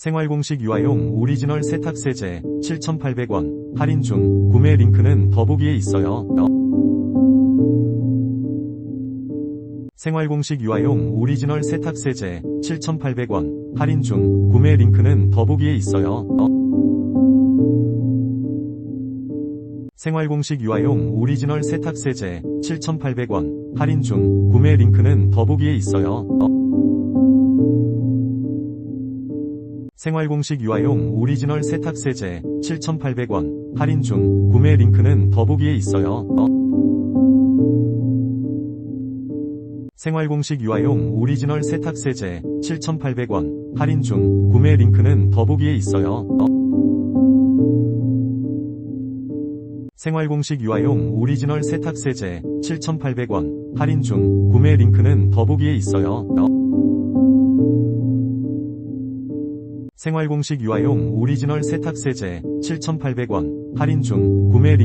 생활공식 유아용 오리지널 세탁세제 7,800원. 할인 중. 구매 링크는 더보기에 있어요. 생활공식 유아용 오리지널 세탁세제 7,800원. 할인 중. 구매 링크는 더보기에 있어요. 생활공식 유아용 오리지널 세탁세제 7,800원. 할인 중. 구매 링크는 더보기에 있어요. 생활공식 유아용 오리지널 세탁세제 7,800원. 할인 중. 구매 링크는 더보기에 있어요. 생활공식 유아용 오리지널 세탁세제 7,800원. 할인 중. 구매 링크는 더보기에 있어요. 생활공식 유아용 오리지널 세탁세제 7,800원. 할인 중. 구매 링크는 더보기에 있어요. 생활공식 유아용 오리지널 세탁세제 7,800원. 할인 중. 구매 링크